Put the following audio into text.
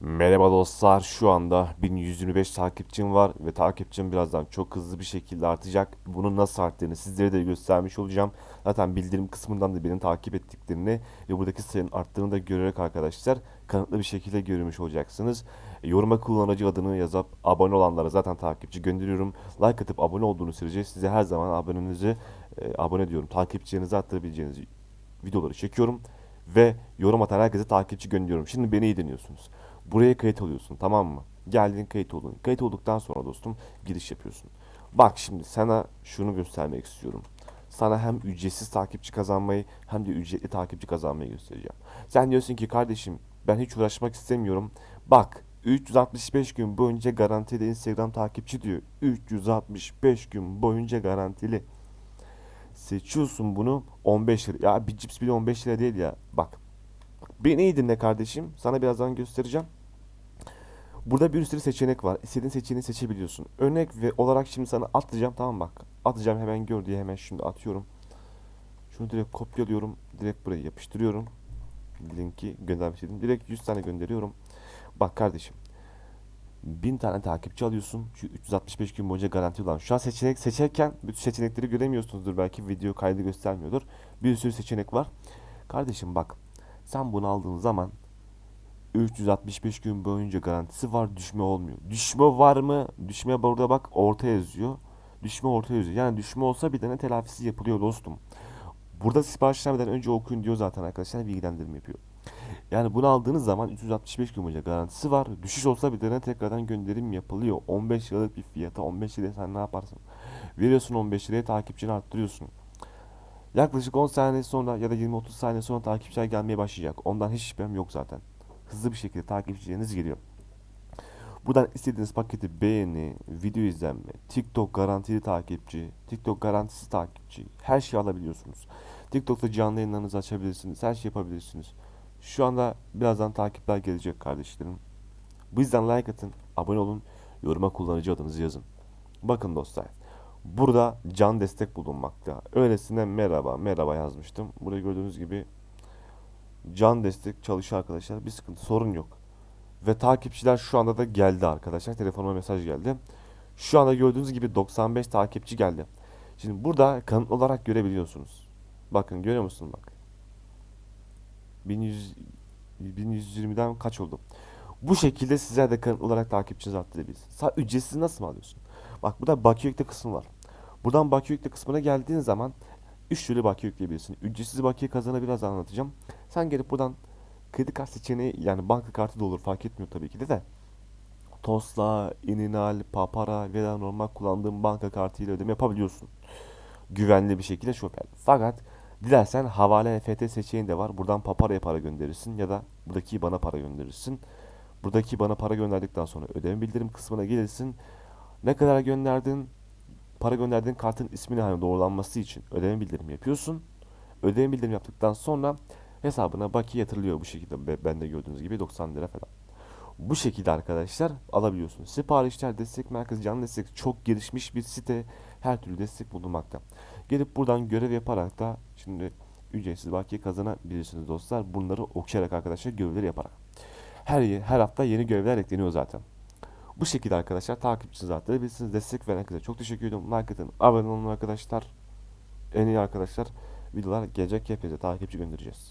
Merhaba dostlar. Şu anda 1125 takipçim var ve takipçim birazdan çok hızlı bir şekilde artacak. Bunun nasıl arttığını sizlere de göstermiş olacağım. Zaten bildirim kısmından da beni takip ettiklerini ve buradaki sayının arttığını da görerek arkadaşlar kanıtlı bir şekilde görmüş olacaksınız. Yoruma kullanıcı adını yazıp abone olanlara zaten takipçi gönderiyorum. Like atıp abone olduğunuz sürece size her zaman abonenizi e, abone diyorum. Takipçilerinize attırabileceğiniz videoları çekiyorum ve yorum atan herkese takipçi gönderiyorum. Şimdi beni iyi dinliyorsunuz. Buraya kayıt oluyorsun tamam mı? Geldin kayıt oldun. Kayıt olduktan sonra dostum giriş yapıyorsun. Bak şimdi sana şunu göstermek istiyorum. Sana hem ücretsiz takipçi kazanmayı hem de ücretli takipçi kazanmayı göstereceğim. Sen diyorsun ki kardeşim ben hiç uğraşmak istemiyorum. Bak 365 gün boyunca garantili Instagram takipçi diyor. 365 gün boyunca garantili. Seçiyorsun bunu 15 lira. Ya bir cips bile 15 lira değil ya. Bak. Beni iyi dinle kardeşim. Sana birazdan göstereceğim. Burada bir sürü seçenek var. İstediğin seçeneği seçebiliyorsun. Örnek ve olarak şimdi sana atlayacağım tamam bak. Atacağım hemen gör diye hemen şimdi atıyorum. Şunu direkt kopyalıyorum. Direkt buraya yapıştırıyorum. Linki göndermek istedim. Direkt 100 tane gönderiyorum. Bak kardeşim. 1000 tane takipçi alıyorsun. Şu 365 gün boyunca garanti olan. Şu an seçenek seçerken bütün seçenekleri göremiyorsunuzdur. Belki video kaydı göstermiyordur. Bir sürü seçenek var. Kardeşim bak. Sen bunu aldığın zaman 365 gün boyunca garantisi var düşme olmuyor. Düşme var mı? Düşme burada bak orta yazıyor. Düşme orta yazıyor. Yani düşme olsa bir tane telafisi yapılıyor dostum. Burada sipariş vermeden önce okuyun diyor zaten arkadaşlar bilgilendirme yapıyor. Yani bunu aldığınız zaman 365 gün boyunca garantisi var. Düşüş olsa bir tane tekrardan gönderim yapılıyor. 15 liralık bir fiyata 15 liraya sen ne yaparsın? Veriyorsun 15 liraya takipçini arttırıyorsun. Yaklaşık 10 saniye sonra ya da 20-30 saniye sonra takipçiler gelmeye başlayacak. Ondan hiç şüphem yok zaten. Hızlı bir şekilde takipçileriniz geliyor. Buradan istediğiniz paketi beğeni, video izlenme, TikTok garantili takipçi, TikTok garantisi takipçi her şeyi alabiliyorsunuz. TikTok'ta canlı yayınlarınızı açabilirsiniz, her şey yapabilirsiniz. Şu anda birazdan takipler gelecek kardeşlerim. Bu yüzden like atın, abone olun, yoruma kullanıcı adınızı yazın. Bakın dostlar, burada can destek bulunmakta. Öylesine merhaba, merhaba yazmıştım. Burada gördüğünüz gibi can destek çalışıyor arkadaşlar. Bir sıkıntı, sorun yok. Ve takipçiler şu anda da geldi arkadaşlar. Telefonuma mesaj geldi. Şu anda gördüğünüz gibi 95 takipçi geldi. Şimdi burada kanıtlı olarak görebiliyorsunuz. Bakın görüyor musun bak. 1100 1120'den kaç oldu? Bu şekilde sizler de kanıtlı olarak takipçinizi arttırabilirsiniz. Sa ücretsiz nasıl mı alıyorsun? Bak burada bakiye yükle kısmı var. Buradan bakiye yükle kısmına geldiğin zaman 3 türlü bakiye yükleyebilirsin. Ücretsiz bakiye kazanı biraz anlatacağım. Sen gelip buradan kredi kart seçeneği yani banka kartı da olur fark etmiyor tabii ki de de. Tosla, Ininal, Papara veya normal kullandığın banka kartıyla ödeme yapabiliyorsun. Güvenli bir şekilde şoför. Fakat dilersen havale EFT seçeneği de var. Buradan Papara'ya para gönderirsin ya da buradaki bana para gönderirsin. Buradaki bana para gönderdikten sonra ödeme bildirim kısmına gelirsin. Ne kadar gönderdin? Para gönderdiğin kartın ismini hani doğrulanması için ödeme bildirimi yapıyorsun. Ödeme bildirimi yaptıktan sonra hesabına bakiye yatırılıyor bu şekilde. Be- Ben de gördüğünüz gibi 90 lira falan. Bu şekilde arkadaşlar alabiliyorsunuz. Siparişler, destek merkezi, canlı destek çok gelişmiş bir site. Her türlü destek bulunmakta. Gelip buradan görev yaparak da şimdi ücretsiz bakiye kazanabilirsiniz dostlar. Bunları okuyarak arkadaşlar görevleri yaparak. Her her hafta yeni görevler ekleniyor zaten. Bu şekilde arkadaşlar takipçinizi arttırabilirsiniz. Destek veren herkese çok teşekkür ediyorum. Atın, abone olun arkadaşlar. En iyi arkadaşlar videolar gelecek hepinize takipçi göndereceğiz.